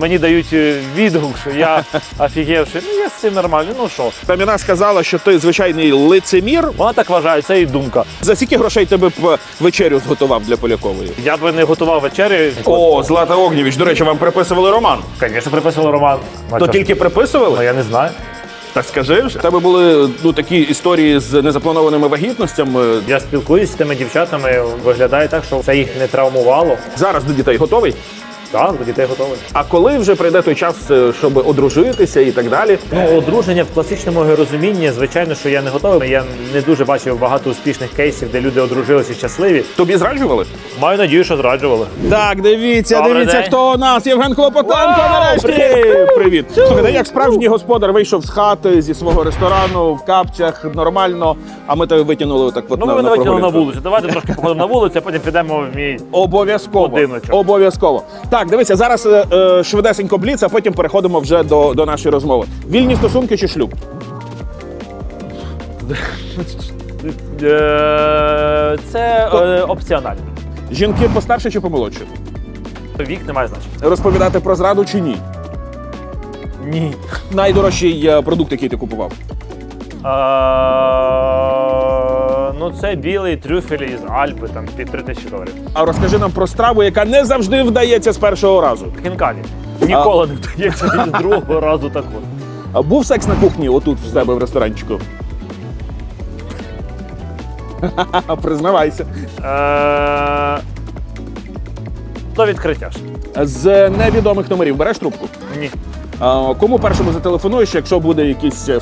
Мені дають е, відгук, що я офігевший. Ну я з цим нормально. Ну що? Таміна сказала, що ти звичайний лицемір. Вона так вважає, це її думка. За скільки грошей ти б е, вечерю зготував для Полякової? Я би не готував вечері. О, Злата Огнєвіч, до речі, вам приписували роман. звісно, приписував роман. А То тільки Ну, приписували? я не знаю. Так скажи вже. У тебе були ну такі історії з незапланованими вагітностями. Я спілкуюся з тими дівчатами, виглядає так, що це їх не травмувало. Зараз до дітей готовий. Так, до дітей готові. А коли вже прийде той час, е, щоб одружитися і так далі? Ну, одруження в класичному розумінні, звичайно, що я не готовий. Я не дуже бачив багато успішних кейсів, де люди одружилися щасливі. Тобі зраджували? Маю надію, що зраджували. Так, дивіться, Добрий дивіться, день. хто у нас. Євген Клопотенко, Вау, нарешті. привіт. Привіт. Слухайте, як справжній господар вийшов з хати зі свого ресторану в капцях нормально, а ми тебе витягнули так от Ну, на, ми на давайте на прогулянку. вулицю. Давайте трошки походимо на вулицю, а потім підемо в мій. Обов'язково. Будиночок. Обов'язково. Так, дивися, зараз е, е, швидесенько бліц, а потім переходимо вже до, до нашої розмови. Вільні стосунки чи шлюб? Е, Це е, опціонально. Жінки постарше чи помолодші? Вік не має значення. Розповідати про зраду чи ні? Ні. Найдорожчий е, продукт, який ти купував. Ну, це білий трюфель із Альпи, там під 3 тисячі доларів. А розкажи нам про страву, яка не завжди вдається з першого разу. Хінкалі. Ніколи не вдається з другого разу так от. А Був секс на кухні отут в себе в ресторанчику? Признавайся. Е, До відкриття ж. З невідомих номерів береш трубку. Ні. Кому першому зателефонуєш, якщо буде якийсь е,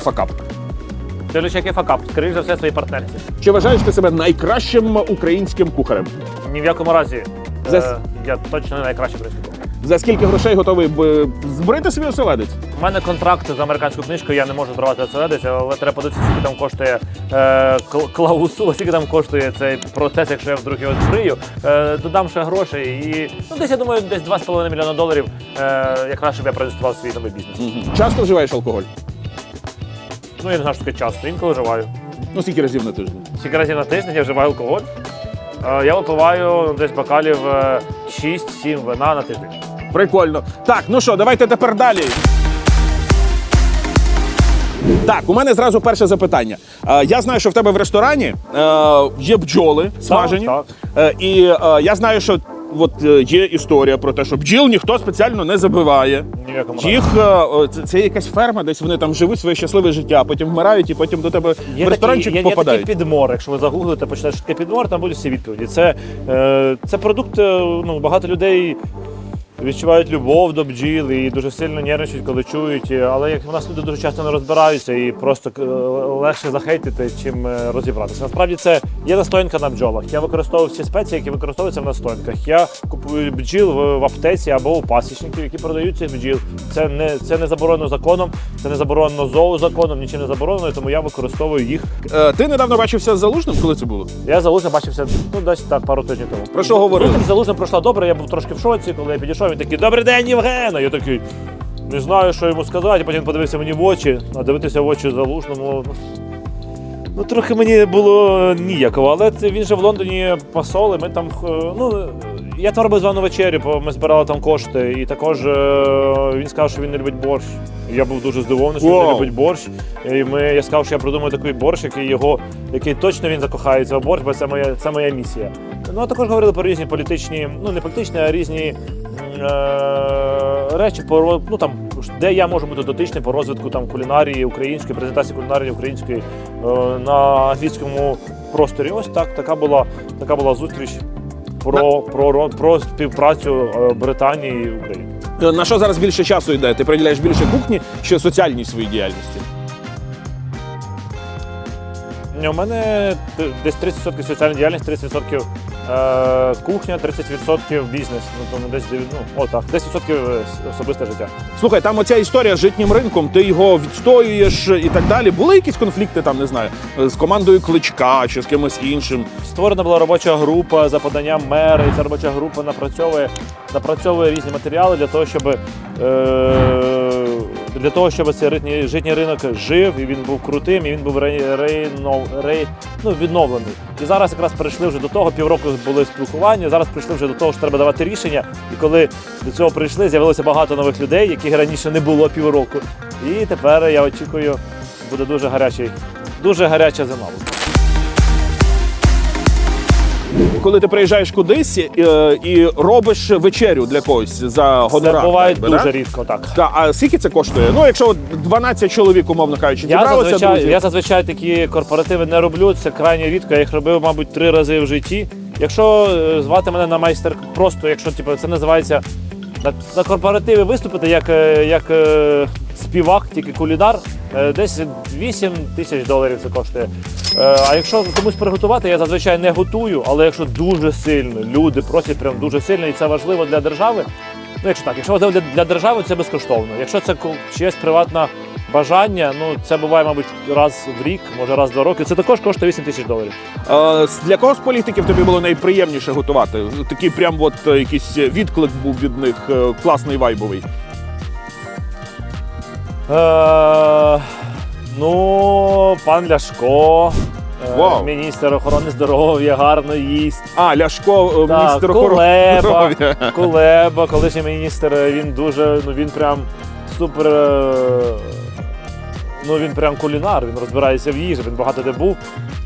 факап? Дивлюсь, який факап. Скоріше за все, своїй партнерці. Чи вважаєш ти себе найкращим українським кухарем? Ні в якому разі. За- Е, я точно не найкращий працівник. За скільки грошей готовий б збрити собі оселедець? У мене контракт за американською книжкою, я не можу збирати оселедець, але треба подивитися, скільки там коштує е, кл- клаусула, скільки там коштує цей процес, якщо я вдруг його збрию. Е, додам ще грошей і ну десь я думаю, десь 2,5 мільйона доларів, е, якраз щоб я проінвестував в свій новий бізнес. Часто вживаєш алкоголь? Ну я не знаю, що таке часто, інколи вживаю. Ну, скільки разів на тиждень? Скільки разів на тиждень я вживаю алкоголь. Е, я випиваю десь бокалів е, 6-7 вина на тиждень. Прикольно. Так, ну що, давайте тепер далі. Так, у мене зразу перше запитання. Е, я знаю, що в тебе в ресторані е, є бджоли смажені. так. Е, і е, я знаю, що от, е, є історія про те, що бджіл ніхто спеціально не забиває. Ні в якому разі. Їх е, це, це якась ферма, десь вони там живуть своє щасливе життя, потім вмирають і потім до тебе в ресторанчик такий, є, попадають. Є такий підмор. Якщо ви загуглите, почитаєте, що таке підмор, там будуть всі відповіді. Це, е, це продукт, е, ну, багато людей відчувають любов до бджіл і дуже сильно нервничають, коли чують. Але як в нас люди дуже часто не розбираються і просто е, легше захейтити, чим е, розібратися. Насправді це є настоянка на бджолах. Я використовую всі спеції, які використовуються в настоянках. Я купую бджіл в, аптеці або у пасічників, які продають цих бджіл. Це не, це не заборонено законом, це не заборонено зоозаконом, нічим не заборонено, тому я використовую їх. Е, ти недавно бачився з залужним, коли це було? Я залужно бачився ну десь так пару тижнів тому. Про що говорили? Залужно пройшла добре. Я був трошки в шоці, коли я підійшов. Він такий Добрий день, Євген! Я такий не знаю, що йому сказати. Потім подивився мені в очі, а дивитися в очі залужному. ну, трохи мені було ніяково, але це він же в Лондоні посол, і ми там. е, Ну, я там робив звану вечерю, бо ми збирали там кошти. І також е, він сказав, що він не любить борщ. Я був дуже здивований, що він не любить борщ. І ми, я сказав, що я придумаю такий борщ, який його, який точно він закохається в борщ, бо це моя, це моя місія. Ну а також говорили про різні політичні, ну не політичні, а різні е, речі, по ну там де я можу бути дотичним по розвитку там кулінарії української, презентації кулінарії української е, на англійському просторі. Ось так, така була така була зустріч про, про, ро- про співпрацю е, Британії і України. На що зараз більше часу йде? Ти приділяєш більше кухні чи соціальній своїй діяльності? У мене десь 30% соціальна діяльність, 30% е, кухня, 30% бізнес. Ну тому десь ну, о, так, 10% особисте життя. Слухай, там оця історія з житнім ринком, ти його відстоюєш і так далі. Були якісь конфлікти там, не знаю, з командою кличка чи з кимось іншим? Створена була робоча група за поданням мера, і ця робоча група напрацьовує, напрацьовує різні матеріали для того, щоб е, для того, щоб цей ритні- житній ринок жив і він був крутим, і він був ре, рейно- рей- ну, відновлений. І зараз якраз перейшли вже до того, півроку були спілкування. Зараз прийшли вже до того, що треба давати рішення. І коли до цього прийшли, з'явилося багато нових людей, яких раніше не було півроку. І тепер я очікую, буде дуже гарячий, дуже гаряча зима. Коли ти приїжджаєш кудись е, і робиш вечерю для когось за гонорар. Це буває якби, дуже да? рідко, так. Та, а скільки це коштує? Ну, якщо от 12 чоловік, умовно кажучи, Я зібралося, зазвичай, друзі. я зазвичай такі корпоративи не роблю. Це крайне рідко. Я їх робив, мабуть, три рази в житті. Якщо е, звати мене на майстер, просто якщо типу, це називається на, на корпоративі виступити як, е, як е, співак, тільки кулінар, е, десь 8 тисяч доларів це коштує. Е, А якщо комусь приготувати, я зазвичай не готую, але якщо дуже сильно люди просять прям дуже сильно, і це важливо для держави. Ну, якщо так, якщо важливо для, держави, це безкоштовно. Якщо це чиєсь приватне бажання, ну це буває, мабуть, раз в рік, може раз в два роки. Це також коштує 8 тисяч доларів. Е, Для кого з політиків тобі було найприємніше готувати? Такий прям от якийсь відклик був від них, класний вайбовий. Е, ну, пан Ляшко, е, Вау. міністр охорони здоров'я, гарно їсть. А, Ляшко, е, Так, міністр охорони Кулеба, здоров'я. Кулеба, колишній міністр, він дуже, ну він прям супер. е, Ну він прям кулінар, він розбирається в їжі, він багато де був.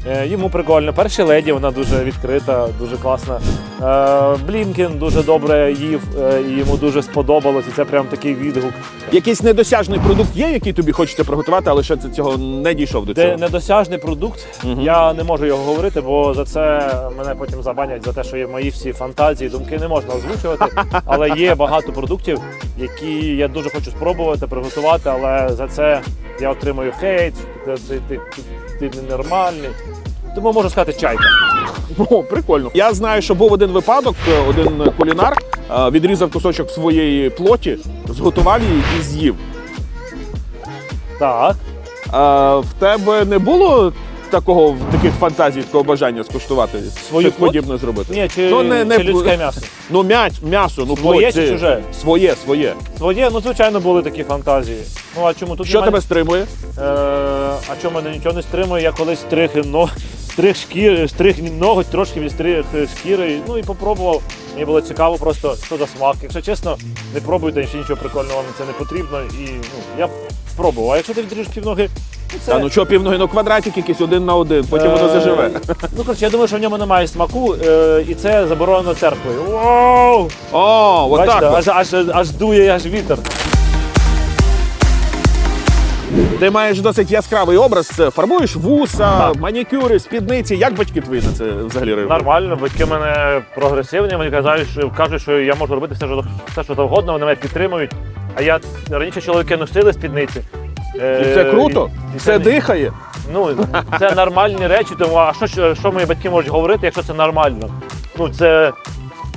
Е, Йому прикольно. Перші леді, вона дуже відкрита, дуже класна. Е, Блінкен дуже добре їв, е, і йому дуже сподобалось. І це прям такий відгук. Якийсь недосяжний продукт є, який тобі хочеться приготувати, але ще це цього не дійшов до Де цього. недосяжний продукт, Мгм. я не можу його говорити, бо за це мене потім забанять за те, що є мої всі фантазії, думки не можна озвучувати. Але є багато продуктів, які я дуже хочу спробувати приготувати, але за це я отримую хейт, ти, ти, ти, ти, ти ненормальний. Тому можу сказати чайка. О, прикольно. Я знаю, що був один випадок, е, один кулінар е, відрізав кусочок своєї плоті, зготував її і з'їв. Так. А в тебе не було такого таких фантазій, такого бажання скуштувати Свою щось плоть? подібне зробити? Ні, чи, Ну, не- не чи людське м'ясо. Ну, м'яч, м'ясо, ну Своє плоть, чи це- чуже? Своє, своє. Своє, ну звичайно, були такі фантазії. Ну а чому тут Що немає- тебе стримує? Е, а чому мене нічого не стримує? Я колись стриг, но, стриг шкір, стриг ноготь, трошки відстриг шкіри. Ну і попробував. Мені було цікаво просто, що за смак. Якщо чесно, не пробуйте, ще нічого прикольного вам це не потрібно. І ну, я спробував. А якщо ти відріжеш півноги, це. Та ну що, півноги, ну квадратик якийсь один на один, потім воно е, заживе. Ну, коротше, я думаю, що в ньому немає смаку, е, і це заборонено церквою. Вау! О, Бачите, от. аж, аж, аж дує, аж вітер. Ти маєш досить яскравий образ. Це Фарбуєш вуса, манікюри, спідниці. Як батьки твої на це взагалі реагують? Нормально, батьки мене прогресивні, мені кажуть, що кажуть, що я можу робити все, що все, що завгодно, вони мене підтримують. А я раніше чоловіки носили спідниці. Е, І це круто, і- і це дихає. Ну, це нормальні речі, тому а що, ж- що мої батьки можуть говорити, якщо це нормально? Ну, це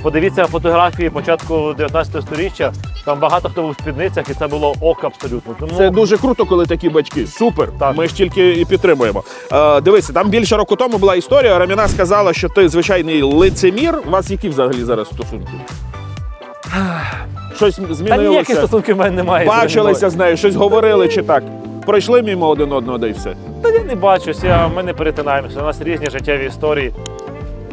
подивіться фотографії початку 19 століття. Там багато хто був в спідницях, і це було ок абсолютно. Тому Це дуже круто, коли такі батьки. Супер. Так. Ми ж тільки і підтримуємо. Е, дивися, там більше року тому була історія. Раміна сказала, що ти звичайний лицемір. У вас які взагалі зараз стосунки? Щось Та ніяких змінилося. стосунків в мене немає. Бачилися з нею, щось говорили чи так. Пройшли мимо один одного, да й все. Та я не бачусь, я, ми не перетинаємося. У нас різні життєві історії.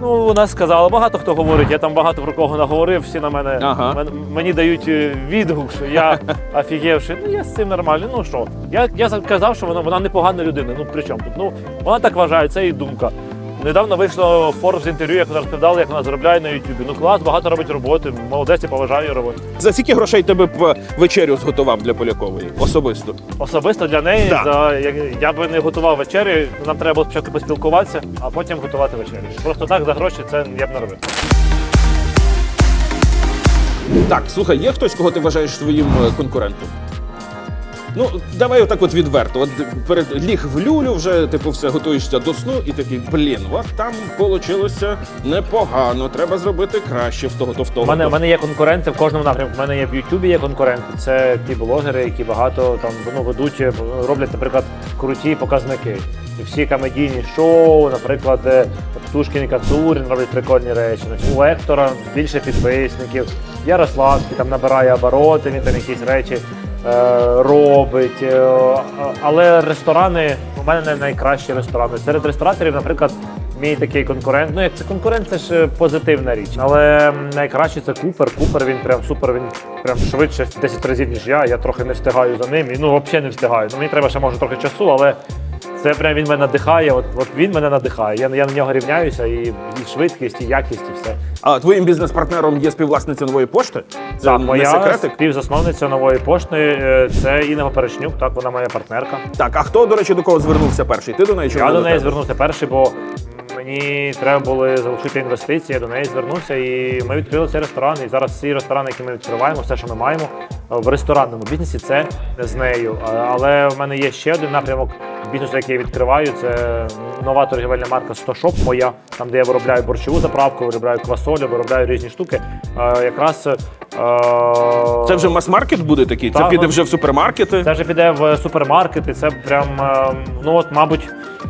Ну, вона сказала, багато хто говорить, я там багато про кого наговорив, всі на мене Ага. мен- мені дають е, відгук, що я офігівши. Ну я з цим нормально. Ну що? Я, я казав, що вона, вона непогана людина. Ну при чому тут? Ну вона так вважає, це її думка. Недавно вийшло Forbes інтерв'ю, як вона розповідала, як вона заробляє на Ютубі. Ну клас, багато робить роботи. Молодець, я поважаю її роботу. За скільки грошей тебе б вечерю зготував для Полякової? Особисто. Особисто для неї Так. за я, я би не готував вечері. Нам треба було спочатку поспілкуватися, а потім готувати вечерю. Просто так за гроші це я б не робив. Так, слухай, є хтось, кого ти вважаєш своїм е, конкурентом? Ну, давай отак от відверто. От перед ліг в люлю, вже типу все готуєшся до сну, і такий, блін, от там вийшло непогано, треба зробити краще в того, то в того. У мене, мене є конкуренти в кожному напрямку. У мене є в Ютубі є конкуренти. Це ті блогери, які багато там ну, ведуть, е, роблять, наприклад, круті показники. І всі комедійні шоу, наприклад, е, Птушкін і Кацурін роблять прикольні речі. У Ектора більше підписників. Ярославський там набирає обороти, він там якісь речі робить. е, але ресторани, у мене не найкращі ресторани. Серед рестораторів, наприклад, мій такий конкурент. Ну як це конкурент, це ж е, позитивна річ. Але найкраще це Купер. Купер він прям супер, він прям швидше в 10 разів, ніж я. Я трохи не встигаю за ним. І, ну, взагалі не встигаю. Ну, мені треба ще може трохи часу, але. Це прям він мене надихає. От, от він мене надихає. Я, я на нього рівняюся, і, і швидкість, і якість, і все. А твоїм бізнес-партнером є співвласниця нової пошти? Це Так, не моя секретик? співзасновниця нової пошти е, це Інна Поперечнюк, так вона моя партнерка. Так, а хто, до речі, до кого звернувся перший? Ти до неї чи Я до неї звернувся перший, бо мені треба було залучити інвестиції. Я до неї звернувся, і ми відкрили цей ресторан. І зараз всі ресторани, які ми відкриваємо, все, що ми маємо в ресторанному бізнесі, це з нею. Але в мене є ще один напрямок бізнесу, який я відкриваю. Це нова торгівельна марка Стошоп моя, там де я виробляю борщову заправку, виробляю квасолю, виробляю різні штуки. Якраз Це вже мас-маркет буде такий? Це піде ну, вже в супермаркети? Це вже піде в супермаркети. Це прям, е, ну от, мабуть, ма-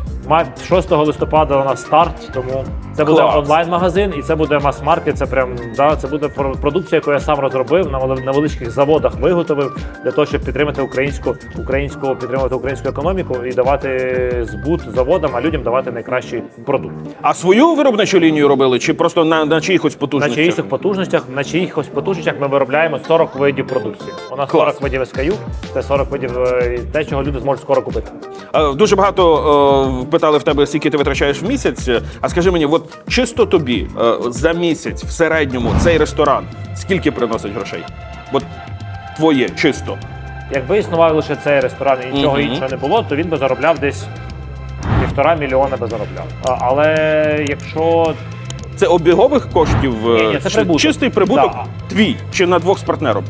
6 листопада у нас старт, тому це буде онлайн-магазин і це буде мас-маркет. Це прям да, це буде про- продукція, яку я сам розробив на вели- на великих заводах виготовив для того, щоб підтримати українську, українську підтримувати українську економіку і давати збут заводам, а людям давати найкращий продукт. А свою виробничу лінію робили, чи просто на, на чиїхось На потужностях? чиїхось потужностях, на чиїхось потужностях ми виробляємо 40 видів продукції. У нас Клас. 40 видів SKU, це 40 видів е, те, чого люди зможуть скоро купити. Е, Дуже багато е, питали в тебе, скільки ти витрачаєш в місяць. А скажи мені, от чисто тобі е, за місяць в середньому цей ресторан скільки приносить грошей? От твоє чисто. Якби існував лише цей ресторан і нічого Мгм. іншого не було, то він би заробляв десь півтора мільйона би заробляв. Але якщо Це обігових коштів? е, Ні, ні, це прибуток. Чистий прибуток Да. твій чи на двох з партнером?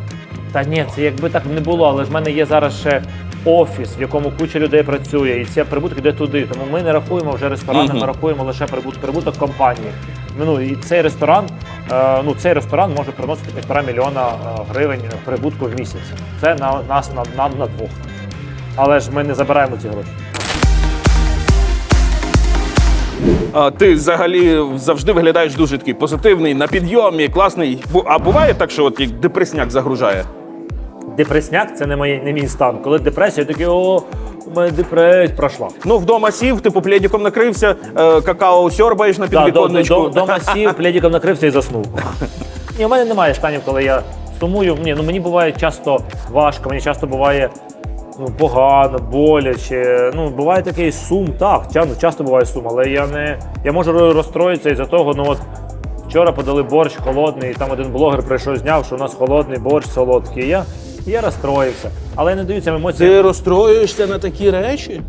та ні, це якби так не було, але ж в мене є зараз ще офіс, в якому куча людей працює, і ця прибуток йде туди. Тому ми не рахуємо вже ресторани, Мгм. ми рахуємо лише прибуток, прибуток компанії. Ну і цей ресторан, е, ну цей ресторан може приносити півтора мільйона е, гривень прибутку в місяць. Це на нас на, нам на двох. Але ж ми не забираємо ці гроші. А ти взагалі завжди виглядаєш дуже такий позитивний, на підйомі, класний. Бу- А буває так, що от як депресняк загружає? Депресняк це не, моє, не мій стан. Коли депресія, я такий, о, у мене депресія пройшла. Ну, вдома сів, типу пледиком накрився, е, какао сьорбаєш на Да, до, до, підвіконничку. до, сів, пледиком накрився і заснув. Ні, у мене немає станів, коли я сумую. Ні, ну мені буває часто важко, мені часто буває ну, погано, боляче. Ну, буває такий сум, так, часто, часто буває сум, але я не. Я можу ро- розстроїтися із-за того, ну от. Вчора подали борщ холодний, і там один блогер прийшов, зняв, що у нас холодний борщ солодкий. Я, я розстроївся. Але я не даю цим емоціям. Ти розстроюєшся на такі речі?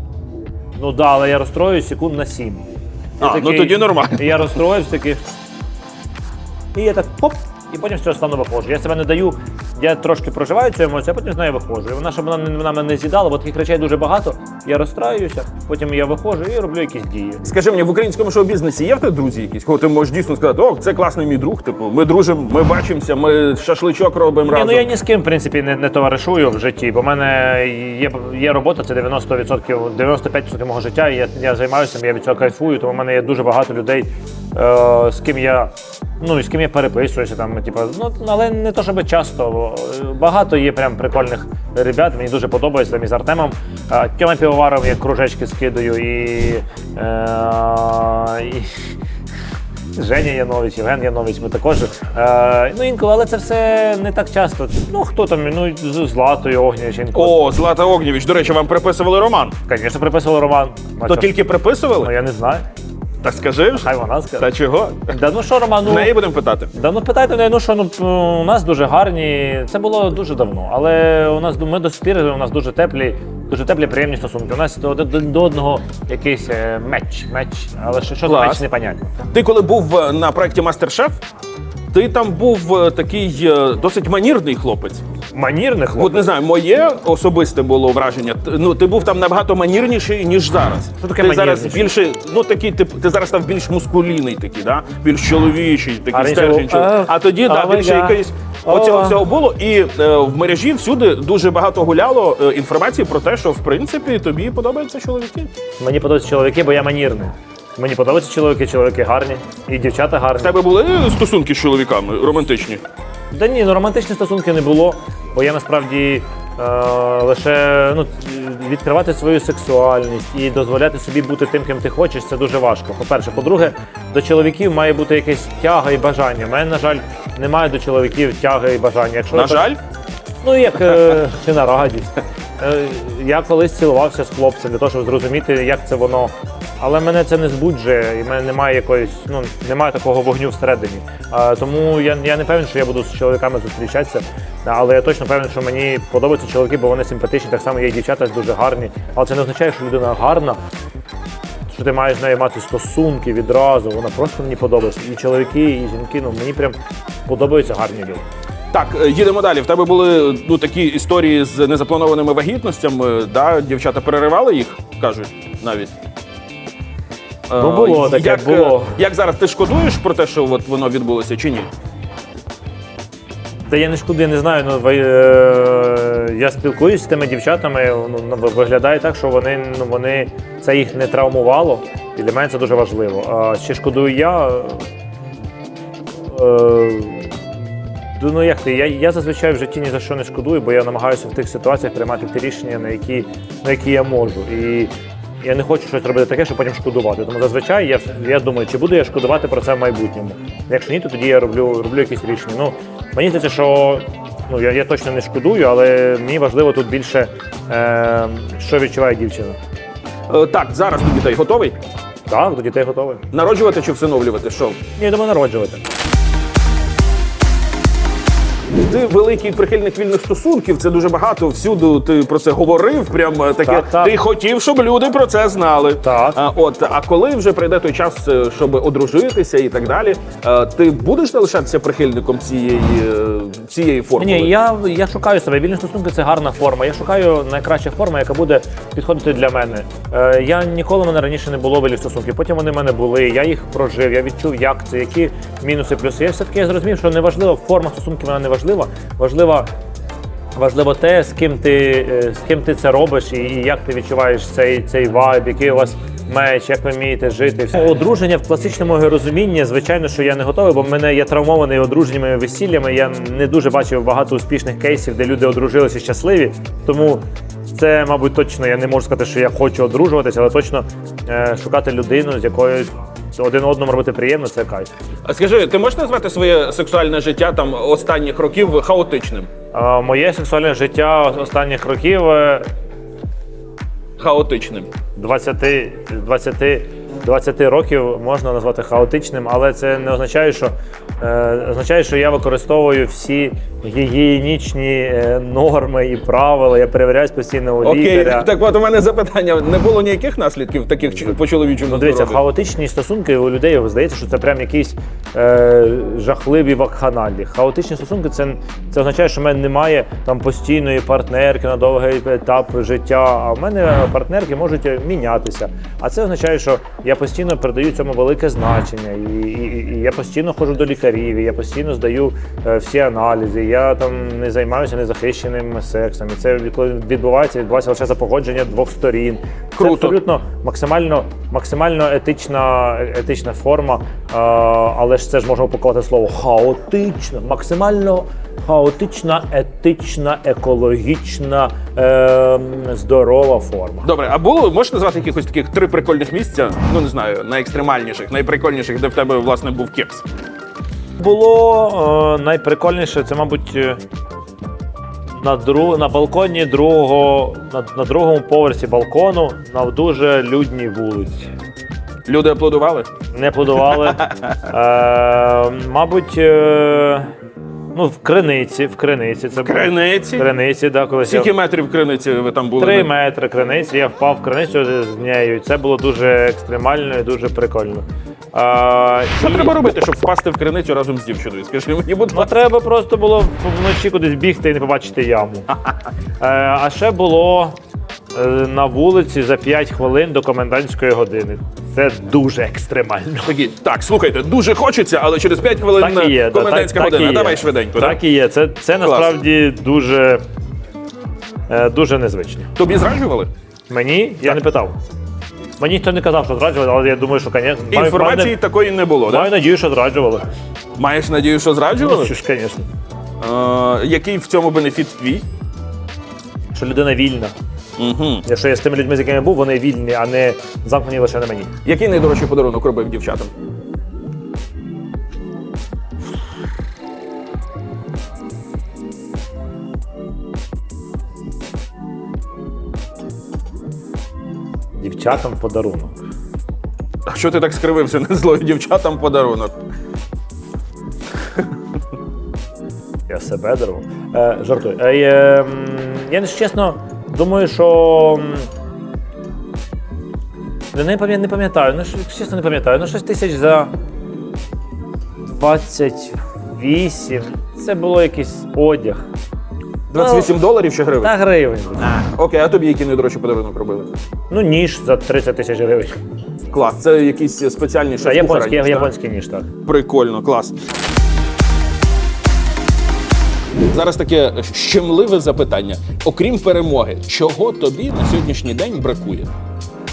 Ну да, але я розстроююсь секунд на сім. Я А, ну тоді нормально. І я розстроюсь такий. І я так поп, і потім з цього стану виходжу. Я себе не даю, я трошки проживаю цю емоцію, а потім з нею виходжу. І вона, щоб вона, вона мене не з'їдала, бо таких речей дуже багато. Я розстраююся, потім я виходжу і роблю якісь дії. Скажи мені, в українському шоу-бізнесі є в тебе друзі якісь? Кого ти можеш дійсно сказати, о, це класний мій друг, типу, ми дружимо, ми бачимося, ми шашличок робимо Ні, разом. ну я ні з ким, в принципі, не, не товаришую в житті, бо в мене є, є робота, це 90%, 95% мого життя, і я, я займаюся, я від цього кайфую, тому в мене є дуже багато людей, е, з ким я. Ну, і з ким я переписуюся, там, типу, ну, але не то, щоб часто. Багато є прям прикольних ребят, мені дуже подобається там із Артемом. Тьома Півоваром я кружечки скидаю і. Е, і... Женя Янович, Євген Янович, ми також. Е, ну, інколи, але це все не так часто. Ну, хто там, ну, з Златою Огнєвич, інколи. О, Злата Огнєвіч, до речі, вам приписували роман. Звісно, приписували роман. То тільки приписували? Ну, я не знаю. Так скажи вже. Хай вона скаже. Та чого? Да ну що, Роман, В ну, неї будемо питати. да, ну питайте мене, ну що, ну у нас дуже гарні. Це було дуже давно, але у нас ми до сих пір у нас дуже теплі, дуже теплі, приємні стосунки. У нас до, до, до одного якийсь е, меч, меч, але що, що за меч непонятно. Ти коли був е, на проєкті Мастер-Шеф, ти там був е, такий досить манірний хлопець. Манірний От не знаю, моє особисте було враження. Ну, ти був там набагато манірніший, ніж зараз. Що таке ти зараз більше, ну такий, ти, ти зараз став більш мускулійний такий, да? більш чоловічий, такий стержень. «А, А тоді да, більше oh, оцього uh». всього було. І е, в мережі всюди дуже багато гуляло е, інформації про те, що в принципі тобі подобаються чоловіки. Мені подобаються чоловіки, бо я манірний. Мені подобаються чоловіки, чоловіки гарні, і дівчата гарні. В тебе були стосунки з чоловіками романтичні? Да ні, ну романтичних стосунків не було, бо я насправді Е, лише ну, відкривати свою сексуальність і дозволяти собі бути тим, ким ти хочеш, це дуже важко. По-перше, по-друге, до чоловіків має бути якась тяга і бажання. У мене, на жаль, немає до чоловіків тяги і бажання. Якщо На жаль, Ну, як е, чи на радість. Е, я колись цілувався з хлопцем для того, щоб зрозуміти, як це воно. Але мене це не збуджує, і в мене немає якоїсь, ну немає такого вогню всередині. А, тому я, я не певен, що я буду з чоловіками зустрічатися. Але я точно певен, що мені подобаються чоловіки, бо вони симпатичні. Так само є і дівчата дуже гарні. Але це не означає, що людина гарна. Що ти маєш з нею мати стосунки відразу, вона просто мені подобається. І чоловіки, і жінки, ну мені прям подобаються гарні люди. Так, е, їдемо далі. В тебе були ну такі історії з незапланованими вагітностями. Да? Дівчата переривали їх, кажуть навіть. Е, Ну, було таке, як, було. е, Як зараз ти шкодуєш про те, що от воно відбулося чи ні? Та я не шкодую, не знаю. Ну ви- е, я спілкуюсь з тими дівчатами. Ну ну, виглядає так, що вони ну вони це їх не травмувало, і для мене це дуже важливо. А чи шкодую я? Е, ну як ти? Я, я зазвичай в житті ні за що не шкодую, бо я намагаюся в тих ситуаціях приймати ті рішення, на які, на які я можу. І я не хочу щось робити таке, щоб потім шкодувати. Тому зазвичай я, я думаю, чи буду я шкодувати про це в майбутньому. Якщо ні, то тоді я роблю, роблю якісь рішення. Ну, мені здається, що ну, я, я точно не шкодую, але мені важливо тут більше, е, що відчуває дівчина. Е, Так, зараз до дітей готовий? Так, до дітей готовий. Народжувати чи всиновлювати? Що? Ні, я думаю, народжувати. Ти великий прихильник вільних стосунків, це дуже багато. Всюди ти про це говорив. Прям е, таке. Так, так. Ти хотів, щоб люди про це знали. Так. А, от, а коли вже прийде той час, е, щоб одружитися і так далі, е, ти будеш залишатися прихильником цієї, цієї формули? Ні, я, я шукаю себе. Вільні стосунки це гарна форма. Я шукаю найкраща форма, яка буде підходити для мене. Е, я ніколи в мене раніше не було вільних стосунків. Потім вони в мене були. Я їх прожив, я відчув, як це, які мінуси, плюси. Я все-таки зрозумів, що неважливо, форма стосунків вона не важлива. Важлива. Важливо те, з ким ти е, з ким ти це робиш, і, як ти відчуваєш цей, цей вайб, який у вас меч, як ви вмієте жити. Одруження в класичному розумінні, звичайно, що я не готовий, бо мене є травмований одруженнями весіллями. Я не дуже бачив багато успішних кейсів, де люди одружилися щасливі. Тому це, мабуть, точно я не можу сказати, що я хочу одружуватися, але точно е, шукати людину, з якою один одному робити приємно, це кайф. А Скажи, ти можеш назвати своє сексуальне життя там останніх років хаотичним? А, моє сексуальне життя останніх років. е, Хаотичним. 20, 20, 20 років можна назвати хаотичним, але це не означає, що е, означає, що я використовую всі гігієнічні е, норми і правила. Я перевіряюсь постійно у Окей, лікаря. так от у мене запитання: не було ніяких наслідків таких чи- по чоловічому Ну, дивіться, здоров'ю? хаотичні стосунки у людей здається, що це прям якісь е, жахливі вакханалії. Хаотичні стосунки це, це означає, що в мене немає там постійної партнерки на довгий етап життя. А в мене партнерки можуть мінятися. А це означає, що я постійно придаю цьому велике значення, і, і, і я постійно ходжу до лікарів, і я постійно здаю е, всі аналізи. Я там не займаюся незахищеним сексом. І це відбувається, відбувається лише за погодження двох сторін. Це абсолютно максимально, максимально етична, етична форма, а, але ж це ж можна упакувати слово хаотична, максимально хаотична, етична, екологічна, е, здорова форма. Добре, а було можеш назвати якихось таких три прикольних місця? Ну не знаю, найекстремальніших, найприкольніших, де в тебе власне був кекс. Було е, найприкольніше, це, мабуть, е, на, дру, на балконі другого, на, на другому поверсі балкону на дуже людній вулиці. Люди аплодували? Не плодували. Е, мабуть, е, ну, в криниці, в криниці. Це було. Криниці? В криниці, да, коли Скільки метрів криниці ви там були? Три метри криниці, я впав в криницю з нею. і Це було дуже екстремально і дуже прикольно. А, Що і- треба робити, щоб впасти в криницю разом з дівчиною? Скажи мені, будь Ну, треба просто було вночі кудись бігти і не побачити яму. Е, а ще було на вулиці за 5 хвилин до комендантської години. Це дуже екстремально. Такі, так, слухайте, дуже хочеться, але через 5 хвилин Так і є. да, комендантська так, так година. і є. Давай швиденько. Так да? і є. Це, це насправді дуже, е, дуже незвично. Тобі зраджували? Мені я не питав. Мені ніхто не казав, що зраджували, але я думаю, що звісно. Інформації маю, такої не було, маю да? надію, що зраджували. Маєш надію, що Ну, зраджували? що ж, звісно. Е, який в цьому бенефіт твій? що людина вільна. Угу. Якщо я з тими людьми, з якими я був, вони вільні, а не замкнені лише на мені. Який найдорожчий подарунок робив дівчатам? Дівчатам подарунок. А що ти так скривився не злою дівчатам подарунок? Я себе дарував. Е, жартую. Е, е, м, я не чесно думаю, що. м, Не, не, пам'я- не пам'ятаю, ну, чесно не пам'ятаю. Ну, щось тисяч за 28. Це було якийсь одяг. 28 доларів чи гривень? Та гривень. Окей, а тобі який найдорожчий подарунок робили? Ну, ніж за 30 тисяч гривень. Клас, це якісь спеціальні шеф японський, японський ніж, так. Прикольно, клас. Зараз таке щемливе запитання. Окрім перемоги, чого тобі на сьогоднішній день бракує?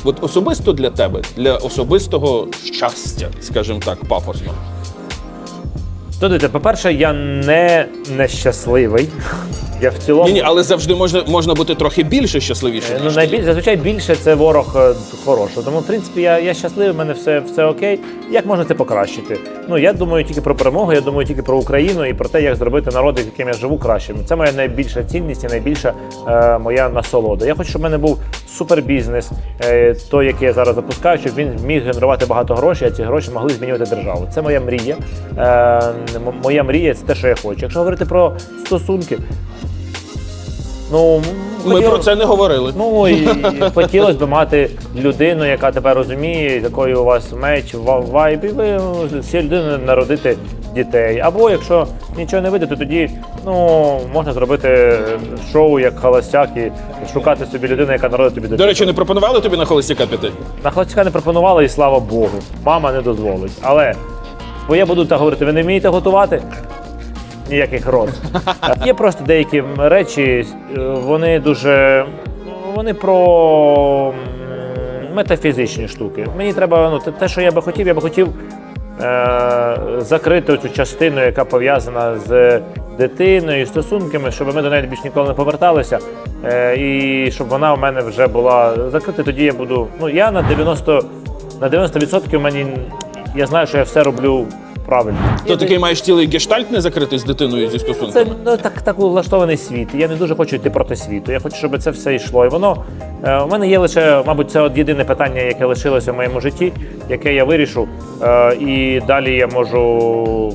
От особисто для тебе, для особистого щастя, скажімо так, пафосно. То дивіться, по-перше, я не нещасливий. Я в цілому. Ні, ні, але завжди можна, можна бути трохи більше щасливішим. Е, Ну, ніж найбільше, зазвичай більше це ворог е, хорошого. Тому, в принципі, я, я щасливий, в мене все, все окей. Як можна це покращити? Ну, я думаю тільки про перемогу, я думаю тільки про Україну і про те, як зробити народи, з яким я живу, кращим. Це моя найбільша цінність і найбільша е, моя насолода. Я хочу, щоб в мене був супербізнес, е, той, який я зараз запускаю, щоб він міг генерувати багато грошей, а ці гроші могли змінювати державу. Це моя мрія. Е, моя мрія це те, що я хочу. Якщо говорити про стосунки, ну Ми хотіло- про це не говорили. Ну і хотілося б мати людину, яка тебе розуміє, якою у вас меч, ва- вайб, і ви ну, цією людиною народити дітей. Або якщо нічого не вийде, то тоді ну можна зробити шоу як холостяк і шукати собі людину, яка народить тобі До речі, не пропонували тобі на холостяка піти? На холостяка не пропонували, і слава Богу. Мама не дозволить. Але бо я буду так говорити, ви не вмієте готувати? Ніяких роз. Є просто деякі речі, е, вони дуже. Вони про метафізичні штуки. Мені треба, ну, те- що я би хотів, я би хотів закрити цю частину, яка пов'язана з дитиною, стосунками, щоб ми до неї більш ніколи не поверталися. Е, і щоб вона у мене вже була закрита, тоді я буду. Ну, я на 90%, на 90% мені я знаю, що я все роблю правильно. То такий маєш цілий гештальт не закритий з дитиною зі це стосунками? ну, так, так влаштований світ. Я не дуже хочу йти проти світу. Я хочу, щоб це все йшло. І воно е, у мене є лише, мабуть, це от єдине питання, яке лишилося в моєму житті, яке я вирішу. Е, і далі я можу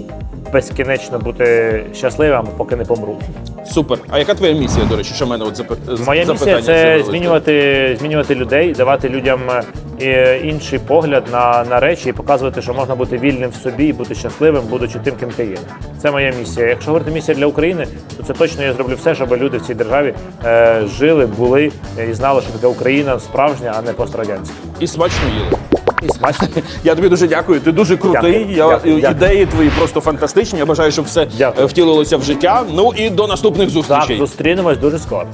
безкінечно бути щасливим, поки не помру. Супер. А яка твоя місія, до речі, що в мене от запит... Моя місія це змінювати, змінювати людей, давати людям е, інший погляд на, на речі і показувати, що можна бути вільним в собі і бути щасливим, будучи тим, ким ти є. Це моя місія. Якщо говорити місія для України, то це точно я зроблю все, щоб люди в цій державі е, жили, були е, і знали, що таке Україна справжня, а не пострадянська. І смачно їли. І смачно. Я тобі дуже дякую. Ти дуже крутий. Дякую, Я, дякую, дякую. ідеї твої просто фантастичні. Я бажаю, щоб все Дякую. е, втілилося в життя. Ну і до наступних Так, зустрічей. зустрінемось дуже скоро.